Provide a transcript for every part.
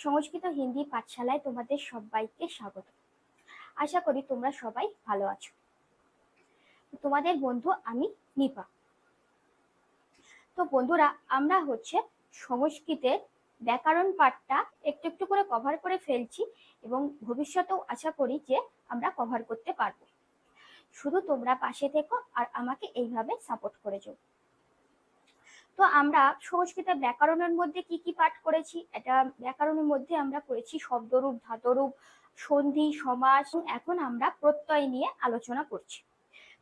সংস্কৃত হিন্দি পাঠশালায় তোমাদের সবাইকে স্বাগত। আশা করি তোমরা সবাই ভালো আছো। তোমাদের বন্ধু আমি নিপা। তো বন্ধুরা, আমরা হচ্ছে সংস্কৃতের ব্যাকরণ পাঠটা একটু একটু করে কভার করে ফেলছি এবং ভবিষ্যতেও আশা করি যে আমরা কভার করতে পারব। শুধু তোমরা পাশে থেকো আর আমাকে এইভাবে সাপোর্ট করে যাও। তো আমরা সংস্কৃতে ব্যাকরণের মধ্যে কি কি পাঠ করেছি? এটা ব্যাকরণের মধ্যে আমরা করেছি শব্দরূপ, ধাতরূপ, সন্ধি, সমাস এখন আমরা প্রত্যয় নিয়ে আলোচনা করছি।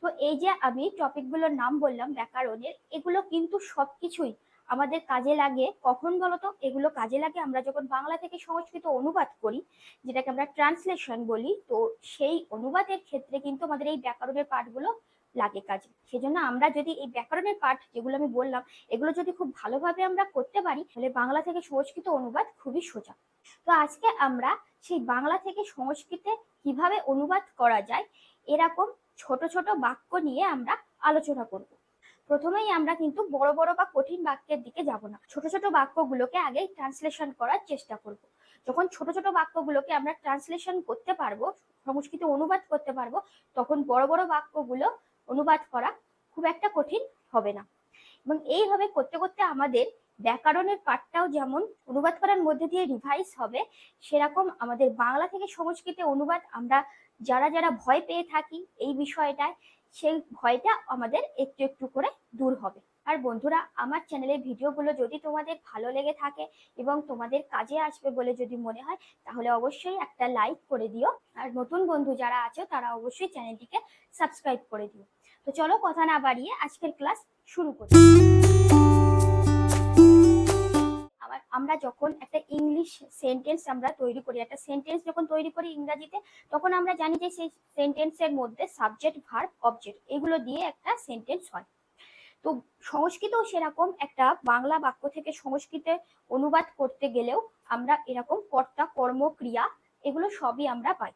তো এই যে আমি টপিকগুলোর নাম বললাম ব্যাকরণের, এগুলো কিন্তু সবকিছুই আমাদের কাজে লাগে। কখন বলতো? এগুলো কাজে লাগে আমরা যখন বাংলা থেকে সংস্কৃত অনুবাদ করি, যেটাকে আমরা ট্রান্সলেশন বলি, তো সেই অনুবাদের ক্ষেত্রে কিন্তু আমাদের এই ব্যাকরণের পাঠগুলো লাগে কাজে। সেজন্য আমরা যদি এই ব্যাকরণের পাঠ যেগুলো আমি বললাম, এগুলো যদি খুব ভালোভাবে আমরা করতে পারি, তাহলে বাংলা থেকে সংস্কৃত অনুবাদ খুবই সোজা। তো আজকে আমরা সেই বাংলা থেকে সংস্কৃতে কীভাবে অনুবাদ করা যায়, এরকম ছোট ছোট বাক্য নিয়ে আমরা আলোচনা করব। প্রথমেই আমরা কিন্তু বড় বড় বা কঠিন বাক্যের দিকে যাব না। ছোট ছোট বাক্যগুলোকে আগে ট্রান্সলেশন করার চেষ্টা করব। যখন ছোট ছোট বাক্যগুলোকে আমরা ট্রান্সলেশন করতে পারব, সংস্কৃত অনুবাদ করতে পারব, তখন বড় বড় বাক্যগুলো অনুবাদ করা খুব একটা কঠিন হবে না। এবং এইভাবে করতে করতে আমাদের ব্যাকরণের পাঠটাও যেমন অনুবাদ করার মধ্যে দিয়ে রিভাইজ হবে, সেরকম আমাদের বাংলা থেকে সংস্কৃতে অনুবাদ আমরা যারা যারা ভয় পেয়ে থাকি এই বিষয়টায়, সেই ভয়টা আমাদের একটু একটু করে দূর হবে। আর বন্ধুরা, আমার চ্যানেলের ভিডিওগুলো যদি তোমাদের ভালো লেগে থাকে এবং তোমাদের কাজে আসবে বলে যদি মনে হয়, তাহলে অবশ্যই একটা লাইক করে দিও। আর নতুন বন্ধু যারা আছো, তারা অবশ্যই চ্যানেলটিকে সাবস্ক্রাইব করে দিও। তো চলো কথা না বাড়িয়ে আজকের ক্লাস শুরু করি। আমরা যখন একটা ইংলিশ সেন্টেন্স আমরা তৈরি করি, একটা সেন্টেন্স যখন তৈরি করি ইংরাজিতে, তখন আমরা জানি যে সেই সেন্টেন্সের মধ্যে সাবজেক্ট ভার্ব অবজেক্ট এগুলো দিয়ে একটা সেন্টেন্স হয়। তো সংস্কৃতও সেরকম একটা বাংলা বাক্য থেকে সংস্কৃতে অনুবাদ করতে গেলেও আমরা এরকম কর্তা কর্ম ক্রিয়া এগুলো সবই আমরা পাই।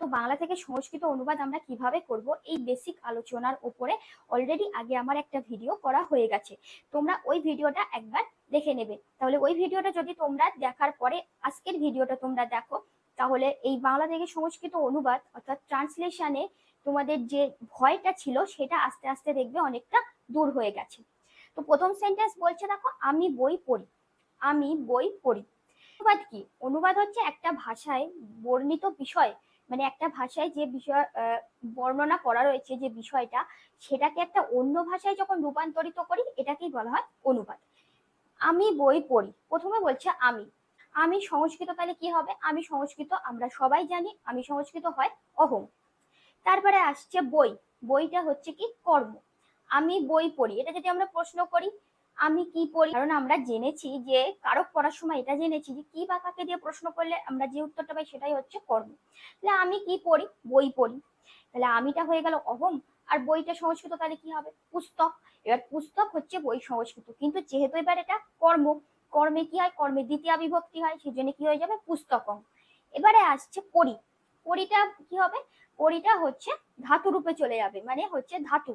তো বাংলা থেকে সংস্কৃত অনুবাদ আমরা কীভাবে করব? এই বেসিক আলোচনার উপরে অলরেডি আগে আমার একটা ভিডিও করা হয়ে গেছে। তোমরা ওই ভিডিওটা একবার দেখে নেবে। তাহলে ওই ভিডিওটা যদি তোমরা দেখার পরে আজকের ভিডিওটা তোমরা দেখো, তাহলে এই বাংলা থেকে সংস্কৃত অনুবাদ অর্থাৎ ট্রান্সলেশনে তোমাদের যে ভয়টা ছিল, সেটা আস্তে আস্তে দেখবে অনেকটা দূর হয়ে গেছে। তো প্রথম সেন্টেন্স বলছে দেখো, আমি বই পড়ি। আমি বই পড়ি। অনুবাদ কি? অনুবাদ হচ্ছে একটা ভাষায় বর্ণিত বিষয় মানে একটা ভাষায় যে বিষয় বর্ণনা করা রয়েছে যে বিষয়টা, সেটাকে একটা অন্য ভাষায় যখন রূপান্তরিত করি, এটাকেই বলা হয় অনুবাদ। আমি বই পড়ি। প্রথমে বলছে আমি। আমি সংস্কৃত তাহলে কি হবে? আমি সংস্কৃত, আমরা সবাই জানি, আমি সংস্কৃত হয় অহং। তারপরে আসছে বই। বইটা হচ্ছে কি কর্ম। আমি বই পড়ি। এটা যদি আমরা প্রশ্ন করি আমি কি পড়ি কারণ আমরা জেনেছি যে, কারক পড়ার সময় এটা জেনেছি যে, কি বা কাকে দিয়ে প্রশ্ন করলে আমরা যে উত্তরটা পাই সেটাই হচ্ছে কর্ম। তাহলে আমি কি পড়ি? বই পড়ি। তাহলে আমিটা হয়ে গেল অহম, আর বইটা সংস্কৃত তাহলে কি হবে? পুস্তক। এবার পুস্তক হচ্ছে বই সংস্কৃত। কিন্তু যেহেতু এবার এটা কর্ম, কর্মে কি হয়? কর্মে দ্বিতীয় বিভক্তি হয় সেই জন্য কি হয়ে যাবে? পুস্তকম এবারে আসছে পরি পরিটা কি হবে? পরিটা হচ্ছে ধাতু রূপে চলে যাবে। মানে হচ্ছে ধাতু,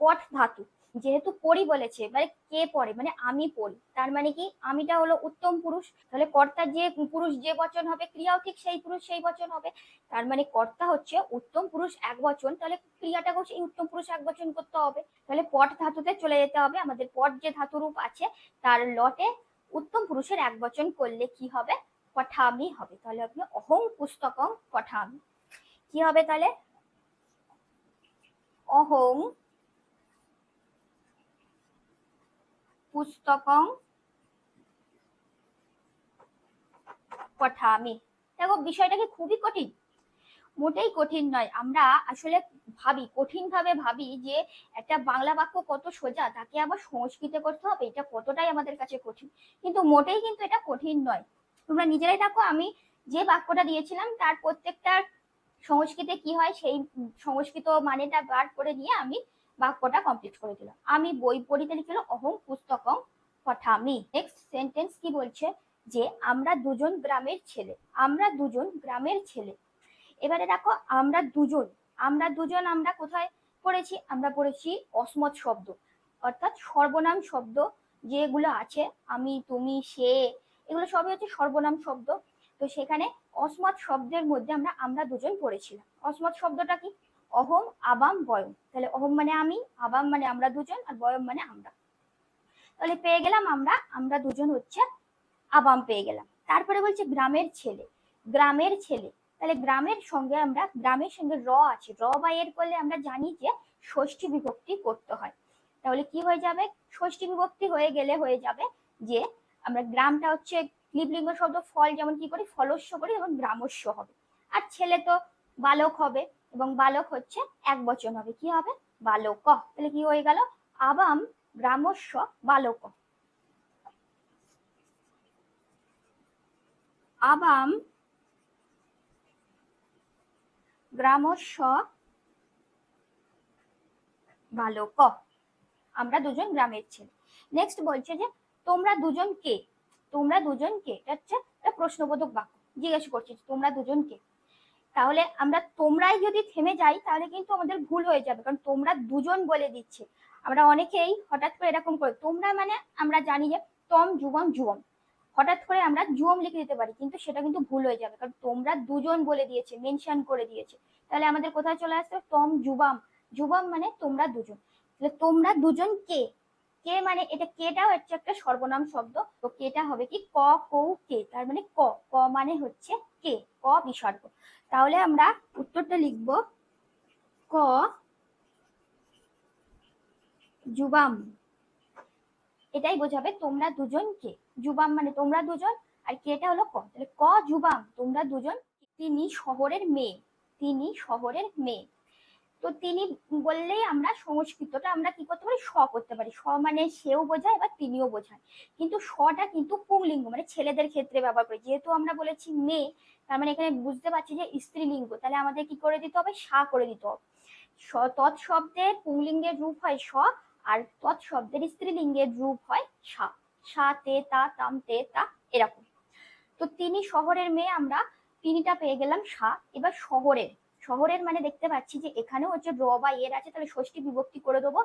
পট ধাতু। যেহেতু পড়ি বলেছে মানে কে পড়ে? মানে আমি পড়ি। তার মানে কি? আমিটা হলো উত্তম পুরুষ। তাহলে কর্তার যে পুরুষ যে বচন হবে, ক্রিয়াও ঠিক সেই পুরুষ সেই বচন হবে। তার মানে কর্তা হচ্ছে উত্তম পুরুষ এক বচন। তাহলে ক্রিয়াটাকেও সেই উত্তম পুরুষ এক বচন করতে হবে। তাহলে পট ধাতুতে চলে যেতে হবে। আমাদের পট যে ধাতু রূপ আছে, তার লটে উত্তম পুরুষের এক বচন করলে কি হবে? পঠামি হবে। তাহলে আপনি অহং পুস্তকং পঠামি। কি হবে তাহলে? অহং পুস্তকং পঠামি। দেখো, বিষয়টা কি খুবই কঠিন। মোটেই কঠিন নয়। আমরা আসলে ভাবি কঠিন ভাবে ভাবি যে একটা বাংলা বাক্য কত সোজা, তাকে আবার সংস্কৃতে করতে হবে, এটা কতটাই আমাদের কাছে কঠিন। কিন্তু মোটেই কিন্তু এটা কঠিন নয়। তোমরা নিজেরাই দেখো, আমি যে বাক্যটা দিয়েছিলাম, তার প্রত্যেকটার সংস্কৃতে কি হয়, সেই সংস্কৃত মানেটা বার করে নিয়ে আমি বাক্যটা কমপ্লিট করে দিলাম। আমি বই পড়িতে লিখলো, অহং পুস্তকং পঠামি। নেক্সট সেন্টেন্স কি বলছে? যে আমরা দুজন গ্রামের ছেলে, আমরা দুজন গ্রামের ছেলে। এবারে দেখো, আমরা দুজন আমরা দুজন আমরা কোথায় পড়েছি? আমরা পড়েছি অসমত শব্দ, অর্থাৎ সর্বনাম শব্দ যেগুলো আছে, আমি, তুমি, সে, এগুলো সবই হচ্ছে সর্বনাম শব্দ। তো সেখানে অসমত শব্দের মধ্যে আমরা আমরা দুজন পড়েছিলাম। অসমত শব্দটা কি? অহম, আবাম, বয়ম। তাহলে অহম মানে আমি, আবাম মানে আমরা দুজন, আর বয়ম মানে আমরা। তাহলে পেয়ে গেলাম আমরা আমরা দুজন হচ্ছে আবাম পেয়ে গেলাম। তারপরে বলছে গ্রামের ছেলে। গ্রামের ছেলে। তাহলে গ্রামের সঙ্গে আমরা, গ্রামের সঙ্গে র আছে। র বা এর করলে আমরা জানি যে ষষ্ঠী বিভক্তি করতে হয়। তাহলে কি হয়ে যাবে? ষষ্ঠী বিভক্তি হয়ে গেলে হয়ে যাবে যে আমরা গ্রামটা হচ্ছে ক্লিবলিঙ্গ শব্দ, ফল যেমন কি করি, ফলস্য করি এবং গ্রামস্য হবে। আর ছেলে তো বালক হবে। এবং বালক হচ্ছে এক বচন হবে। কি হবে? বালক। তাহলে কি হয়ে গেল? আবাম গ্রামস্য বালক। আবাম গ্রামস্য বালক। আমরা দুজন গ্রামের ছেলে। নেক্সট বলছে যে, তোমরা দুজন কে? তোমরা দুজন কে? এটা হচ্ছে প্রশ্নবোধক বাক্য। জিজ্ঞেস করছে তোমরা দুজন কে? তাহলে আমরা তোমরাই যদি থেমে যাই, তাহলে কিন্তু আমাদের ভুল হয়ে যাবে। কারণ তোমরা দুজন বলে দিচ্ছে। আমরা অনেকেই হঠাৎ করে এরকম করে, তোমরা মানে আমরা জানি যে তম যুবম যুবম হঠাৎ করে আমরা যুবম লিখে দিতে পারি, কিন্তু সেটা কিন্তু ভুল হয়ে যাবে। কারণ তোমরা দুজন বলে দিয়েছে মেনশন করে দিয়েছে। তাহলে আমাদের কোথায় চলে আসছে? তম যুবাম যুবাম মানে তোমরা দুজন। তাহলে তোমরা দুজন কে? কে মানে এটা কেটাও হচ্ছে একটা সর্বনাম শব্দ, তো কেটা হবে কি ক, কৌ, কে, তার মানে ক ক মানে হচ্ছে কে, ক বিসর্গ। তাহলে আমরা উত্তরটা লিখব, ক যুবাম। এটাই বোঝাবে তোমরা দুজন কে। যুবাম মানে তোমরা দুজন, আর কেটা হলো ক। তাহলে ক যুবাম, তোমরা দুজন, তিনি শহরের মেয়ে, তিনি শহরের মেয়ে। তো তিনি বললেই আমরা সংস্কৃতটা আমরা কি করতে পারি? স করতে পারি। স মানে সেও বোঝায় বা তিনিও বোঝায় কিন্তু সটা কিন্তু পুংলিঙ্গ মানে ছেলেদের ক্ষেত্রে ব্যবহার করি। যেহেতু আমরা বলেছি মেয়ে, তার মানে এখানে বুঝতে পারছি যে স্ত্রীলিঙ্গ, তাহলে আমাদের কি করে দিতে হবে? সা করে দিতে হবে। তৎ শব্দের পুংলিঙ্গের রূপ হয় স, আর তৎ শব্দের স্ত্রীলিঙ্গের রূপ হয় সা। সা, তে, তা, তাম, তে, তা, এরকম। তো তিনি শহরের মেয়ে, আমরা তিনিটা পেয়ে গেলাম সা। এবার শহরের শহরের মানে দেখতে পাচ্ছি যে এখানেও হচ্ছে র বা এর আছে, তাহলে ষষ্ঠী বিভক্তি করে দেবো।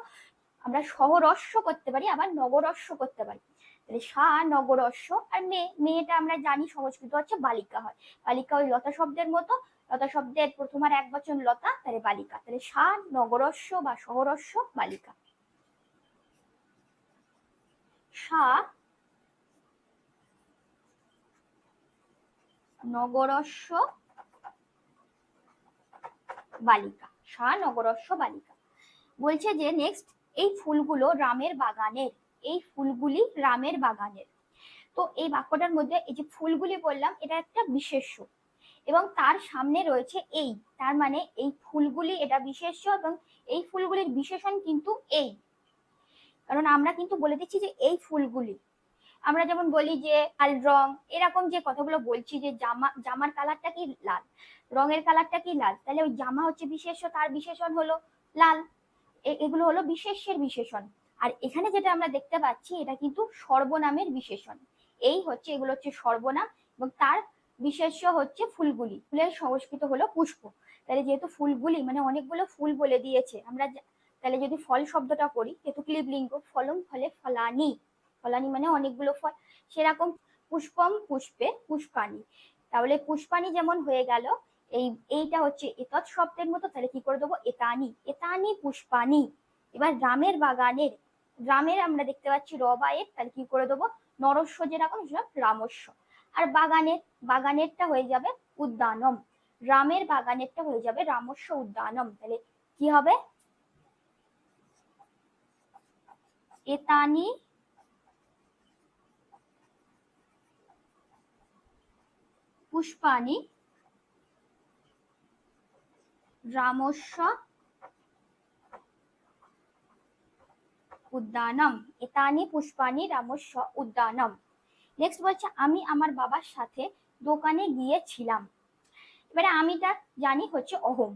আমরা শহরস্য করতে পারি, আবার নগরস্য করতে পারি। তাহলে সা নগরস্য আর মেয়ে মেয়েটা আমরা জানি সংস্কৃত হচ্ছে বালিকা হয়। বালিকা ওই লতা শব্দের মতো। লতা শব্দের প্রথম আর এক বচন লতা, তাহলে বালিকা। তাহলে সা নগরস্য বা শহরস্য বালিকা। সা নগরস্য বালিকা সা নগরস্য বালিকা। বলছে যে নেক্সট এই ফুলগুলো রামের বাগানের, এই ফুলগুলি রামের বাগানের। তো এই বাক্যটার মধ্যে এই যে ফুলগুলি বললাম, এটা একটা বিশেষ্য। এবং তার সামনে রয়েছে এই, তার মানে এই ফুলগুলি এটা বিশেষ্য এবং এই ফুলগুলির বিশেষণ কিন্তু এই। কারণ আমরা কিন্তু বলে দিচ্ছি যে, এই ফুলগুলি আমরা যেমন বলি যে লাল রং, এরকম যে কথাগুলো বলছি যে, জামা, জামার কালারটা কি লাল? রঙের কালারটা কি লাল? তাহলে ওই জামা হচ্ছে বিশেষ্য, তার বিশেষণ হলো লাল। এগুলো হলো বিশেষ্যের বিশেষণ। আর এখানে যেটা আমরা দেখতে পাচ্ছি, এটা কিন্তু সর্বনামের বিশেষণ। এই হচ্ছে, এগুলো হচ্ছে সর্বনাম এবং তার বিশেষ্য হচ্ছে ফুলগুলি। ফুলের সংস্কৃত হলো পুষ্প। তাহলে যেহেতু ফুলগুলি মানে অনেকগুলো ফুল বলে দিয়েছে, আমরা তাহলে যদি ফল শব্দটা করি, যেহেতু ক্লিবলিঙ্গ ফলম ফলে ফলানি। ফলানি মানে অনেকগুলো ফল। সেরকম পুষ্পম, পুষ্পে পুষ্পানি তাহলে পুষ্পানি যেমন হয়ে গেল, এই, এইটা হচ্ছে এতৎ শব্দের মতো, তাহলে কি করে দেবো? এতানি। এতানি পুষ্পানি এবার রামের বাগানের রামের আমরা দেখতে পাচ্ছি রবায়ের, তাহলে কি করে দেবো? নরস্য যেরকম, সেরকম রামস্য। আর বাগানের, বাগানেরটা হয়ে যাবে উদ্যানম। রামের বাগানেরটা হয়ে যাবে রামস্য উদ্যানম। তাহলে কি হবে? এতানি পুষ্পানি রামস্য উদ্যানম। এতানি পুষ্পানি রামস্য উদ্যানম। নেক্সট বলছে, আমি আমার বাবার সাথে দোকানে গিয়েছিলাম। এবারে আমিটা জানি হচ্ছে অহম।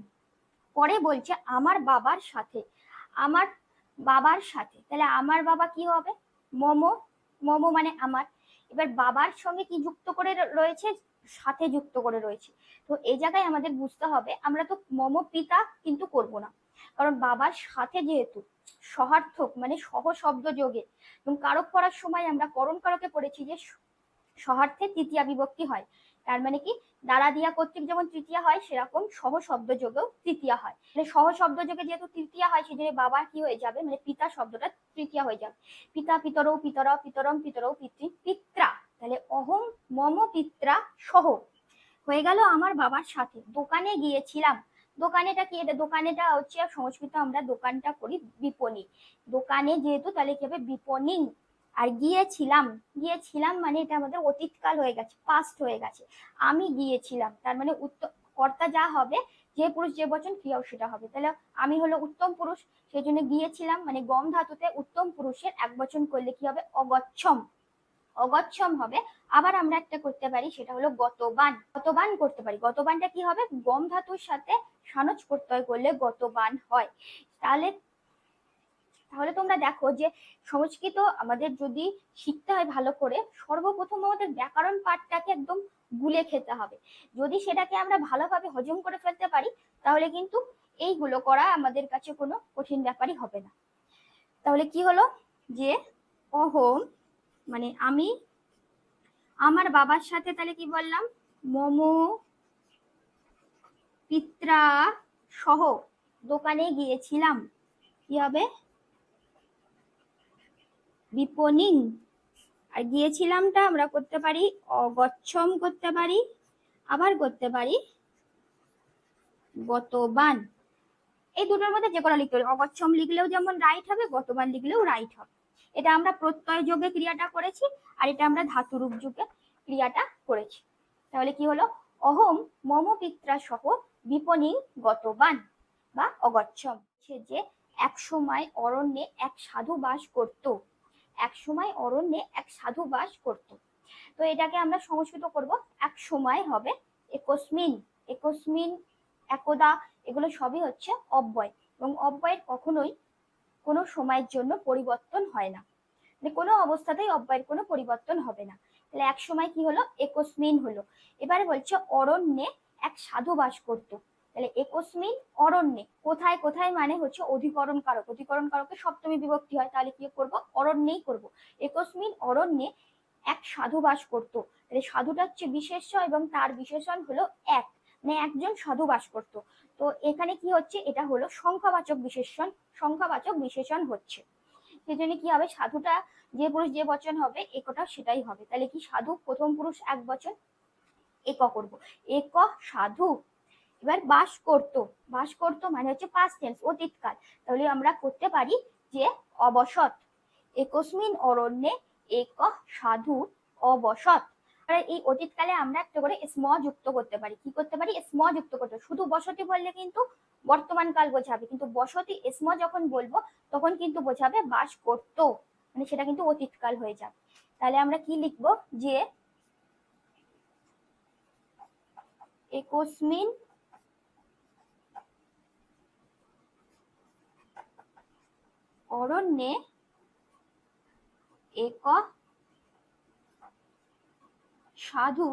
পরে বলছে, আমার বাবার সাথে, আমার বাবার সাথে। তাহলে আমার বাবা কি হবে? মোমো মোমো মানে আমার। এবার বাবার সঙ্গে কি যুক্ত করে রয়েছে? সাথে যুক্ত করে রয়েছে। তো এই জায়গায় আমাদের বুঝতে হবে, আমরা তো মম পিতা কিন্তু করব না। কারণ বাবার সাথে যেহেতু সহার্থক মানে সহ শব্দ যোগে এবং কারক পড়ার সময় আমরা করণ কারকে পড়েছি যে সহার্থে তৃতীয়া বিভক্তি হয়। তার মানে কি? দ্বারা দিয়া কর্তৃক যেমন তৃতীয়া হয়, সেরকম সহ শব্দ যোগেও তৃতীয়া হয়। মানে সহ শব্দ যোগে যেহেতু তৃতীয়া হয়, সেজন্য বাবা কি হয়ে যাবে? মানে পিতা শব্দটা তৃতীয়া হয়ে যাবে। পিতা পিতরৌ পিতর পিতরম পিতরৌ পিতৃ পিত্রা। তাহলে অহম মম পিত্রা সহ। হয়ে গেল আমার বাবার সাথে। দোকানে গিয়েছিলাম। দোকানেটা কি এটা? দোকানেটা হচ্ছে সংস্কৃত আমরা দোকানটা করি বিপণী। দোকানে যেহেতু তাহলে কি হবে? বিপণী। আর গিয়েছিলাম। গিয়েছিলাম মানে এটা আমাদের অতীতকাল হয়ে গেছে পাস্ট হয়ে গেছে। আমি গিয়েছিলাম। তার মানে উত্তর কর্তা যা হবে, যে পুরুষ যে বচন, ক্রিয়াও সেটা হবে। তাহলে আমি হলো উত্তম পুরুষ, সেই জন্য গিয়েছিলাম। মানে গম ধাতুতে উত্তম পুরুষের এক বচন করলে কি হবে? অগচ্ছম। অগচ্ছম হবে। আবার আমরা একটা করতে পারি, সেটা হলো গতবান। গতবান করতে পারি। গতবানটা কি হবে? গম ধাতুর সাথে সানজ প্রত্যয় করলে গতবান হয়। তাহলে তাহলে তোমরা দেখো যে সংস্কৃত আমাদের যদি শিখতে হয় ভালো করে, সর্বপ্রথম আমাদের ব্যাকরণ পাঠটাকে একদম গুলে খেতে হবে। যদি সেটাকে আমরা ভালোভাবে হজম করে ফেলতে পারি, তাহলে কিন্তু এইগুলো করা আমাদের কাছে কোনো কঠিন ব্যাপারই হবে না। তাহলে কি হলো? যে অহম মানে আমি আমার বাবার সাথে তাহলে কি বললাম? মোমো, পিত্রা সহ দোকানে গিয়েছিলাম। কি হবে? বিপণিং আর গিয়েছিলামটা আমরা করতে পারি, অগচ্ছম করতে পারি, আবার করতে পারি গতবান। এই দুটোর মধ্যে যে কোনো লিখতে পারি। অগচ্ছম লিখলেও যেমন রাইট হবে, গতবান লিখলেও রাইট হবে। এটা আমরা প্রত্যয় যোগে ক্রিয়াটা করেছি আর এটা আমরা ধাতুরূপ যুগে ক্রিয়াটা করেছি। তাহলে কি হলো? অহম মম পিত্রা সহ বিপণী গতবান বা অগচ্ছম। সে যে এক সময় অরণ্যে এক সাধু বাস করত এক সময় অরণ্যে এক সাধু বাস করত। তো এটাকে আমরা সংস্কৃত করব এক সময় হবে একস্মিন। একস্মিন, একদা, এগুলো সবই হচ্ছে অব্যয় এবং অব্যয়ের কখনোই কোনো সময়ের জন্য পরিবর্তন হয় না। মানে কোনো অবস্থাতেই অব্যয়ের কোনো পরিবর্তন হবে না। তাহলে এক সময় কি হলো? একস্মিন হলো। এবারে বলছে অরণ্যে এক সাধু বাস করত। তাহলে একস্মিন, অরণ্যে কোথায় কোথায় মানে হচ্ছে অধিকরণ কারক। অধিকরণ কারকে সপ্তমী বিভক্তি হয়, তাহলে কি করব? অরণ্যেই করব। একস্মিন, অরণ্যে এক সাধু বাস করত। তাহলে সাধুটা হচ্ছে বিশেষ্য এবং তার বিশেষণ হলো এক। মানে একজন সাধু বাস করত। তো এখানে কি হচ্ছে? এটা হলো সংখ্যাবাচক বিশেষণ। সংখ্যাবাচক বিশেষণ হচ্ছে। সেজন্য কি হবে? সাধুটা যে পুরুষ যে বচন হবে, একটা সেটাই হবে। তাহলে কি সাধু প্রথম পুরুষ এক বচন? এক করব। এক সাধু। এবার বাস করতো। বাস করতো মানে হচ্ছে পাস্ট টেন্স অতীতকাল। তাহলে আমরা করতে পারি যে অবসত। একস্মিন অরণ্যে এক সাধু অবসত। আর এই অতীতকালে আমরা একটা করে স্ম যুক্ত করতে পারি। কি করতে পারি? স্ম যুক্ত করতে শুধু বসতি বললে কিন্তু বর্তমান কাল বোঝাবে। কিন্তু বসতি স্ম যখন বলব, তখন কিন্তু বোঝাবে বাস করতো মানে সেটা কিন্তু অতীতকাল হয়ে যাবে। তাহলে আমরা কি লিখব? যে একস্মিন অরণ্যে এক সাধু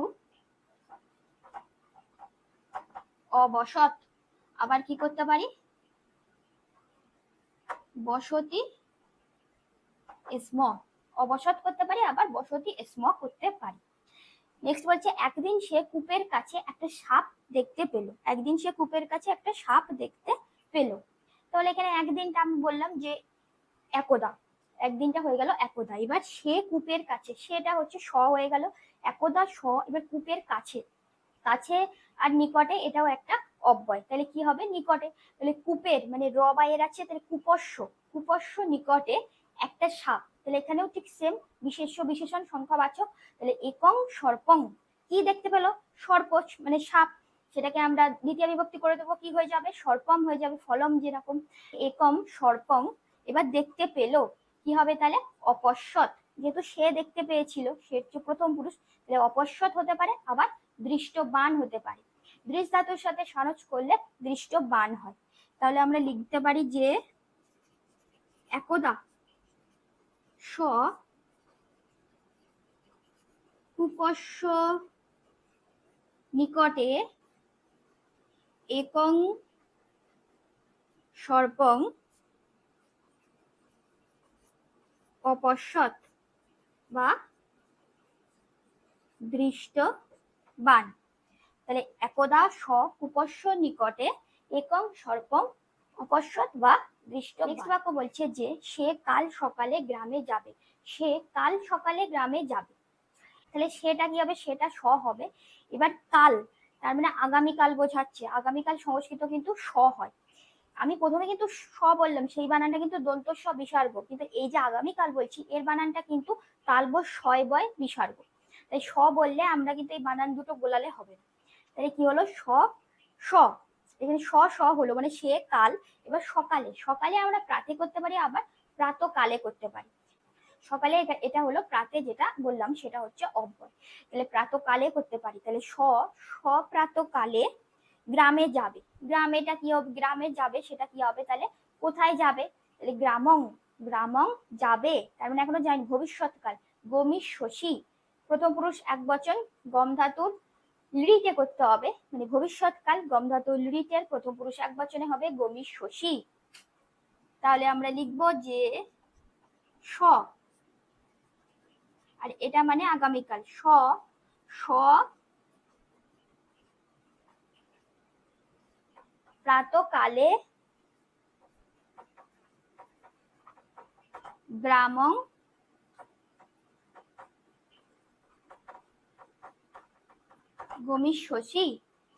অবসত। আবার কি করতে পারি? বসতি স্ম অবসত করতে পারি, আবার বসতি স্ম করতে পারি। নেক্সট বলছে, একদিন সে কূপের কাছে একটা সাপ দেখতে পেল। একদিন সে কূপের কাছে একটা সাপ দেখতে পেল। তাহলে এখানে একদিনটা আমি বললাম যে একদা। একদিনটা হয়ে গেল একদা। এবার সে কূপের কাছে, সেটা হচ্ছে স হয়ে গেল। একদা স এবার কূপের কাছে। কাছে আর নিকটে এটাও একটা অব্যয়। তাহলে কি হবে? নিকটে। তাহলে কূপের মানে র বায়ের আছে, তাহলে কুপস্য কুপস্য নিকটে একটা সাপ। তাহলে এখানেও ঠিক সেম বিশেষ্য বিশেষণ সংখ্যাবাচক তাহলে একং সর্পং। কি দেখতে পেল? সর্প মানে সাপ। সেটাকে আমরা দ্বিতীয় বিভক্তি করে দেবো। কি হয়ে যাবে? সর্পম হয়ে যাবে, ফলম যেরকম। একম সর্পং। এবার দেখতে পেল। কি হবে তাহলে? অপশ্বত যেহেতু সে দেখতে পেয়েছিল, সে হচ্ছে প্রথম পুরুষ, তাহলে অপশ্বত হতে পারে, আবার দৃষ্টবান হতে পারে। দৃশ ধাতুর সাথে সনজ করলে দৃষ্টবান হয়। তাহলে আমরা লিখতে পারি যে একদা স কুপস্য নিকটে একং সর্পং অপশ্বত বা দৃষ্ট বান তাহলে একদা স কুপস্য নিকটে একং সর্পং উপস্যত বা দৃষ্ট নেক্সট বাক্য বলছে যে, সে কাল সকালে গ্রামে যাবে। সে কাল সকালে গ্রামে যাবে। তাহলে সেটা কি হবে? সেটা স হবে। এবার কাল, তার মানে আগামীকাল বোঝাচ্ছে। আগামীকাল সংস্কৃত কিন্তু স হয়। আমি প্রথমে কিন্তু স বললাম, সেই বানানটা কিন্তু দন্ত স বিসর্গ। কিন্তু এই যে আগামীকাল বলছি, এর বানানটা কিন্তু তালব ছয় বয় বিসর্গ। তাই স বললে আমরা কিন্তু এই বানান দুটো গোলালে হবে না। তাহলে কি হলো? স স। এখানে স স হলো মানে সে, কাল, এবার সকালে। সকালে আমরা প্রাতে করতে পারি, আবার প্রাতকালে করতে পারি। সকালে এটা এটা হলো প্রাতে যেটা বললাম, সেটা হচ্ছে অব্যয়। তাহলে প্রাতকালে করতে পারি। তাহলে স স প্রাতকালে গ্রামে যাবে। গ্রামেটা কি হবে? গ্রামে যাবে, সেটা কি হবে? তাহলে কোথায় যাবে? তাহলে গ্রামং গ্রামং যাবে। তার মানে এখনও জানি ভবিষ্যৎকাল। গমি শশী। প্রথম পুরুষ এক বচন, গম ধাতুর লিড়িতে করতে হবে। মানে ভবিষ্যৎকাল, গম ধাতুর লিড়িটের প্রথম পুরুষ এক বচনে হবে গমি শশী। তাহলে আমরা লিখব যে স। আর এটা মানে আগামীকাল। স স প্রাতকালে গ্রামং গমিষ্যসি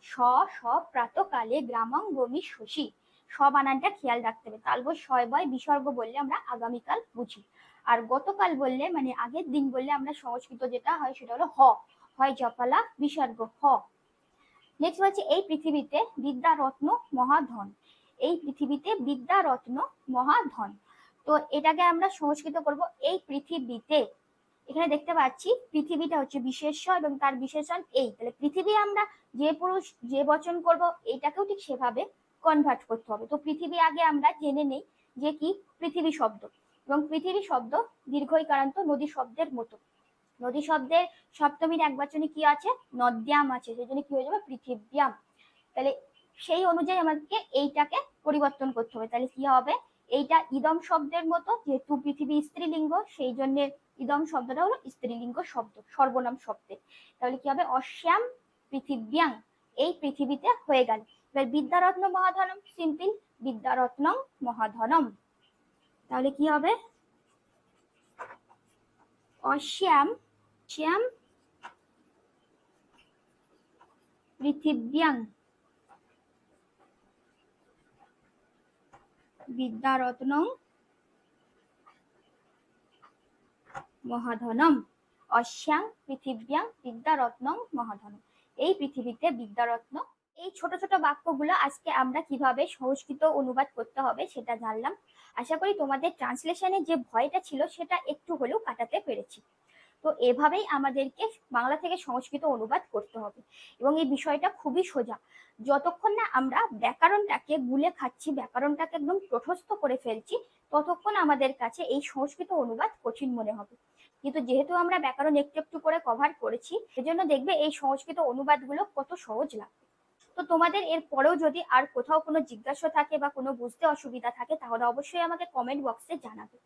স স, প্রাতকালে গ্রামং গমিষ্যসি স বানানটা খেয়াল রাখতে হবে। তালব বয়, বিসর্গ বললে আমরা আগামীকাল বুঝি। আর গতকাল বললে মানে আগের দিন বললে আমরা সংস্কৃত যেটা হয় সেটা হলো হ। হয় জপালা, বিসর্গ, হ। নেক্সট হচ্ছে এই পৃথিবীতে বিদ্যা রত্ন মহাধন। এই পৃথিবীতে বিদ্যা রত্ন মহাধন। তো এটাকে আমরা সংস্কৃত করব এই পৃথিবীতে। এখানে দেখতে পাচ্ছি পৃথিবীটা হচ্ছে বিশেষ্য এবং তার বিশেষণ এই। তাহলে পৃথিবী আমরা যে পুরুষ যে বচন করব এইটাকেও ঠিক সেভাবে কনভার্ট করতে হবে। তো পৃথিবী আগে আমরা জেনে নেই যে কি? পৃথিবী শব্দ। এবং পৃথিবী শব্দ দীর্ঘইকারান্ত নদী শব্দের মতো। নদী শব্দের সপ্তমীর এক বচনে কি আছে? নদ্যাম আছে। সেই জন্য কি হয়ে যাবে? পৃথিব্যাম। তাহলে সেই অনুযায়ী আমাদেরকে এইটাকে পরিবর্তন করতে হবে। তাহলে কি হবে? এইটা ইদম শব্দের মতো, যেহেতু পৃথিবী স্ত্রীলিঙ্গ, সেই জন্য ইদম শব্দটা হলো স্ত্রীলিঙ্গ শব্দ, সর্বনাম শব্দের তাহলে কি হবে? অশ্যাম পৃথিব্যাং এই পৃথিবীতে হয়ে গেল। এবার বিদ্যারত্ন মহাধনম, সিম্পল বিদ্যারত্নম মহাধনম। তাহলে কি হবে? অশ্যাম শ্যাম পৃথিব্যাং বিদ্যারত্ন মহাধনম অশ্যাং পৃথিব্যাং বিদ্যারত্ন মহাধনম এই পৃথিবীতে বিদ্যারত্ন, এই ছোট ছোট বাক্যগুলো আজকে আমরা কীভাবে সংস্কৃত অনুবাদ করতে হবে সেটা জানলাম। আশা করি তোমাদের ট্রান্সলেশনে যে ভয়টা ছিল সেটা একটু হলেও কাটাতে পেরেছি। তো এভাবেই আমাদেরকে বাংলা থেকে সংস্কৃত অনুবাদ করতে হবে। এবং এই বিষয়টা খুবই সোজা। যতক্ষণ না আমরা ব্যাকরণটাকে গুলে খাচ্ছি, ব্যাকরণটাকে একদম প্রশস্ত করে ফেলছি, ততক্ষণ আমাদের কাছে এই সংস্কৃত অনুবাদ কঠিন মনে হবে। কিন্তু যেহেতু আমরা ব্যাকরণ একটু একটু করে কভার করেছি, সেজন্য দেখবে এই সংস্কৃত অনুবাদগুলো কত সহজ লাগবে। তো তোমাদের এর পরেও যদি আর কোথাও কোনো জিজ্ঞাসা থাকে বা কোনো বুঝতে অসুবিধা থাকে, তাহলে অবশ্যই আমাকে কমেন্ট বক্সে জানাবে।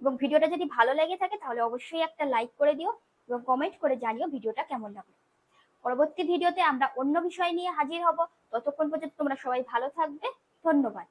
এবং ভিডিওটা যদি ভালো লেগে থাকে তাহলে অবশ্যই একটা লাইক করে দিও এবং কমেন্ট করে জানিও ভিডিওটা কেমন লাগল। পরবর্তী ভিডিওতে আমরা অন্য বিষয় নিয়ে হাজির হব। ততক্ষণ পর্যন্ত তোমরা সবাই ভালো থাকবে। ধন্যবাদ।